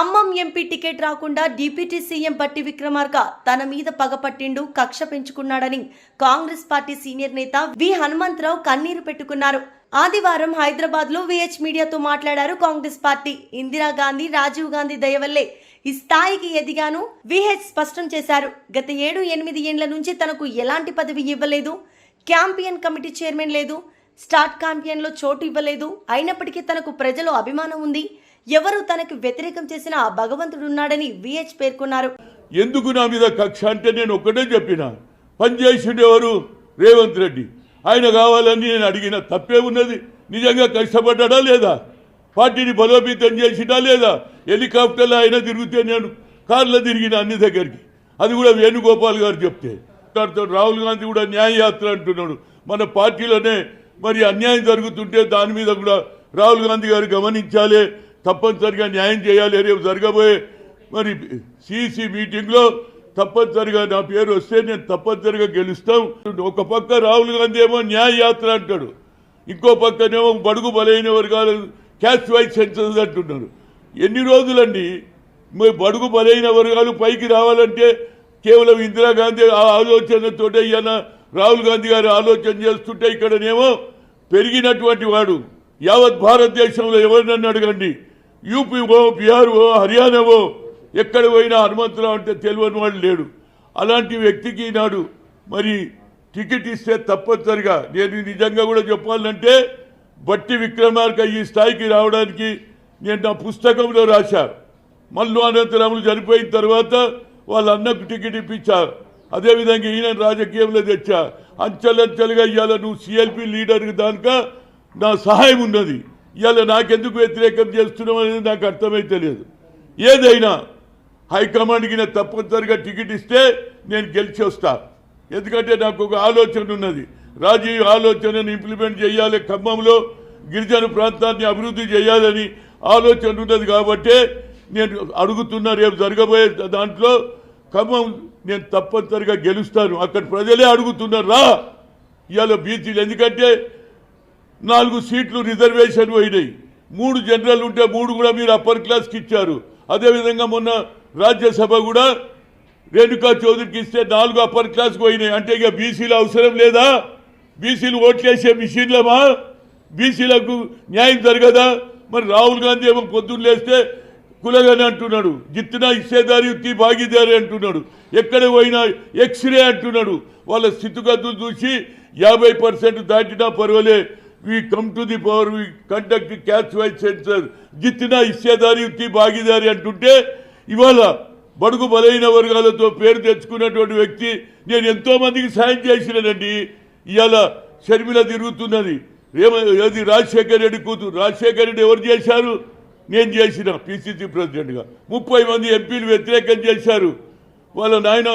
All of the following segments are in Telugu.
ఖమ్మం ఎంపీ టికెట్ రాకుండా డిప్యూటీ సీఎం బట్టి విక్రమార్క తన మీద పగపట్టిండు కక్ష పెంచుకున్నాడని కాంగ్రెస్ పార్టీ సీనియర్ నేత వి హనుమంతరావు కన్నీరు పెట్టుకున్నారు. ఆదివారం హైదరాబాద్లో విహెచ్ మీడియాతో మాట్లాడారు కాంగ్రెస్ పార్టీ. ఇందిరాగాంధీ రాజీవ్ గాంధీ దయవల్లే ఈ స్థాయికి ఎదిగాను విహెచ్ స్పష్టం చేశారు. గత ఏడు ఎనిమిది ఏండ్ల నుంచి తనకు ఎలాంటి పదవి ఇవ్వలేదు క్యాంపియన్ కమిటీ చైర్మన్ లేదు స్టార్ట్ క్యాంపియన్లో చోటు ఇవ్వలేదు అయినప్పటికీ తనకు ప్రజలు అభిమానం ఉంది ఎవరు తనకు వ్యతిరేకం చేసినా ఆ భగవంతుడున్నాడని విహెచ్ పేర్కొన్నారు. ఎందుకు నా మీద కక్ష అంటే నేను ఒక్కటే చెప్పిన? పనిచేసిండు ఎవరు? రేవంత్ రెడ్డి. ఆయన కావాలని నేను అడిగిన తప్పే ఉన్నది. నిజంగా కష్టపడ్డా లేదా? పార్టీని బలోపేతం చేసినా లేదా? హెలికాప్టర్లో ఆయన తిరిగితే నేను కార్లో తిరిగిన అన్ని దగ్గరికి. అది కూడా వేణుగోపాల్ గారు చెప్తే. దాంతో రాహుల్ గాంధీ కూడా న్యాయయాత్ర అంటున్నాడు. మన పార్టీలోనే మరి అన్యాయం జరుగుతుంటే దాని మీద కూడా రాహుల్ గాంధీ గారు గమనించాలి. తప్పనిసరిగా న్యాయం చేయాలి రేపు జరగబోయే మరి సిసి మీటింగ్లో తప్పనిసరిగా నా పేరు వస్తే నేను తప్పనిసరిగా గెలుస్తాం. ఒక పక్క రాహుల్ గాంధీ ఏమో న్యాయ యాత్ర అంటాడు. ఇంకో పక్కనేమో బడుగు బలైన వర్గాలు క్యాస్ట్ వైజ్ సెన్సెస్ అంటున్నారు. ఎన్ని రోజులండి? మరి బడుగు బలైన వర్గాలు పైకి రావాలంటే కేవలం ఇందిరాగాంధీ ఆ ఆలోచనతోటే ఈయన రాహుల్ గాంధీ గారు ఆలోచన చేస్తుంటే ఇక్కడనేమో పెరిగినటువంటి వాడు. యావత్ భారతదేశంలో ఎవరినన్ను అడగండి? యూపీఓ బీఆర్ఓ హర్యానావో ఎక్కడ పోయినా హనుమంతరావు అంటే తెలియని వాడు లేడు. అలాంటి వ్యక్తికి నాడు మరి టికెట్ ఇస్తే తప్పనిసరిగా నేను నిజంగా కూడా చెప్పాలంటే బట్టి విక్రమార్క ఈ స్థాయికి రావడానికి నేను నా పుస్తకంలో రాశా. మల్లు అనంతరాములు చనిపోయిన తర్వాత వాళ్ళ అన్నకు టికెట్ ఇప్పించారు అదేవిధంగా ఈయన రాజకీయంలో తెచ్చా. అంచెలంచెలుగా ఇవాళ నువ్వు సిఎల్పి లీడర్కి దానిక నా సహాయం ఉన్నది. ఇవాళ నాకెందుకు వ్యతిరేకం చేస్తున్నాం అనేది నాకు అర్థమైతే లేదు ఏదైనా హైకమాండ్కి నేను తప్పనిసరిగా టికెట్ ఇస్తే నేను గెలిచి వస్తా. ఎందుకంటే నాకు ఒక ఆలోచన ఉన్నది. రాజీవ్ ఆలోచనను ఇంప్లిమెంట్ చేయాలి. ఖమ్మంలో గిరిజన ప్రాంతాన్ని అభివృద్ధి చేయాలని ఆలోచన ఉన్నది కాబట్టే నేను అడుగుతున్నా రేపు జరగబోయే దాంట్లో ఖమ్మం నేను తప్పనిసరిగా గెలుస్తాను. అక్కడ ప్రజలే అడుగుతున్నారు రా! ఇవాళ బీసీలు ఎందుకంటే నాలుగు సీట్లు రిజర్వేషన్ పోయినాయి. మూడు జనరల్ ఉంటే మూడు కూడా మీరు అప్పర్ క్లాస్కి ఇచ్చారు. అదేవిధంగా మొన్న రాజ్యసభ కూడా రేణుకా చౌదరికి ఇస్తే నాలుగు అప్పర్ క్లాస్కి పోయినాయి. అంటే ఇక బీసీలు అవసరం లేదా? బీసీలు ఓట్లేసే మిషన్లమా? బీసీలకు న్యాయం జరగదా? మరి రాహుల్ గాంధీ ఏమో పొద్దున్న లేస్తే కులగని అంటున్నాడు. జిత్తున ఇచ్చేదారి ఉత్తి భాగీదారి అంటున్నాడు. ఎక్కడ పోయినా ఎక్స్రే అంటున్నాడు. వాళ్ళ స్థితిగతులు చూసి యాభై పర్సెంట్ దాటినా పర్వాలే. We come to the power we conduct caste wise census జిత్తిన ఇచ్చేదారి ఉత్తి భాగీదారి అంటుంటే ఇవాళ బడుగు బలైన వర్గాలతో పేరు తెచ్చుకున్నటువంటి వ్యక్తి నేను ఎంతో మందికి సాయం చేసినానండి. ఇవాళ షర్మిల తిరుగుతున్నది. ఏమ అది రెడ్డి కూతురు. రాజశేఖర్ రెడ్డి ఎవరు చేశారు? నేను చేసిన పిసిసి ప్రెసిడెంట్గా. ముప్పై మంది ఎంపీలు వ్యతిరేకం చేశారు. వాళ్ళ నాయన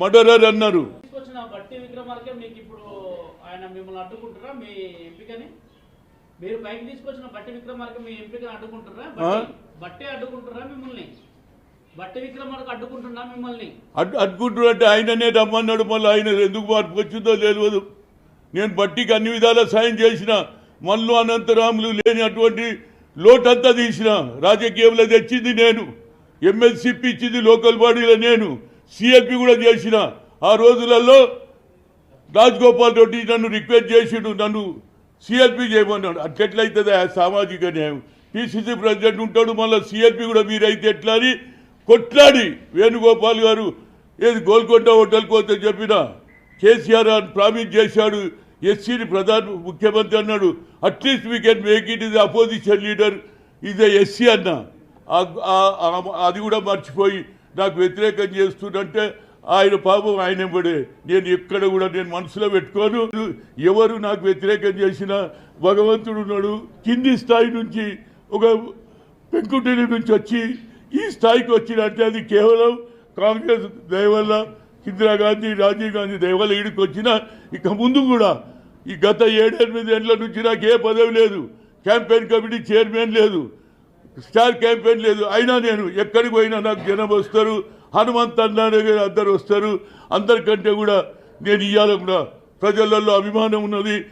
మర్డరర్ అన్నారు తీసుకొచ్చిన బట్టి విక్రమార్కే మీకు ఇప్పుడు ఆయన మిమ్మల్ని అడ్డుకుంటారా మీ ఎంపికని? మీరు పైకి తీసుకొచ్చిన బట్టి విక్రమార్క మీ ఎంపికని అడ్డుకుంటారా? బట్టి అడ్డుకుంటారా మిమ్మల్ని? బట్టి విక్రమార్క అడ్డుకుంటున్నా మిమ్మల్ని? అడ్ అడ్డుకుంటున్నట్టే ఆయననే రమ్మన్నాడు మళ్ళీ ఆయన ఎందుకు మార్పు వచ్చిందో తెలియదు. నేను బట్టికి అన్ని విధాలా సాయం చేసిన మల్లు అనంతరాములు లేని అటువంటి లోటంతా తీసిన రాజకీయంలో తెచ్చింది నేను. ఎమ్మెల్సీ ఇచ్చింది లోకల్ బాడీలో నేను. సిఎల్పి కూడా చేసిన. ఆ రోజులలో రాజగోపాల్ రెడ్డి నన్ను రిక్వెస్ట్ చేసిండు నన్ను సిఎల్పి చేయమన్నాడు. అట్లయితుంది ఆ సామాజిక న్యాయం? పిసిసి ప్రెసిడెంట్ ఉంటాడు మళ్ళీ సిఎల్పి కూడా మీరైతే ఎట్లా అని కొట్లాడి. వేణుగోపాల్ గారు ఏది గోల్కొండ హోటల్కి వస్తే చెప్పిన కేసీఆర్ అని ప్రామిస్ చేశాడు ఎస్సీని ప్రధాన ముఖ్యమంత్రి అన్నాడు. At least we can make it is opposition leader is SC అన్న. అది కూడా మర్చిపోయి నాకు వ్యతిరేకం చేస్తుందంటే ఆయన పాపం ఆయన ఎంబడే నేను ఎక్కడ కూడా నేను మనసులో పెట్టుకోను. ఎవరు నాకు వ్యతిరేకం చేసినా భగవంతుడు ఉన్నాడు. కింది స్థాయి నుంచి ఒక పెంకుటిని నుంచి వచ్చి ఈ స్థాయికి వచ్చినట్టే అది కేవలం కాంగ్రెస్ దయవల్ల ఇందిరాగాంధీ రాజీవ్ గాంధీ దయవల్ల ఇడికి ఈడికి వచ్చిన ఇక ముందు కూడా ఈ గత ఏడెనిమిది ఏళ్ళ నుంచి నాకు ఏ పదవి లేదు. క్యాంపెయిన్ కమిటీ చైర్మన్ లేదు. స్టార్ క్యాంపెయిన్ లేదు. అయినా నేను ఎక్కడికి పోయినా నాకు జనం వస్తారు. హనుమంత్ అన్నారు అందరు వస్తారు. అందరికంటే కూడా నేను ఇవాళ కూడా ప్రజలలో అభిమానం ఉన్నది.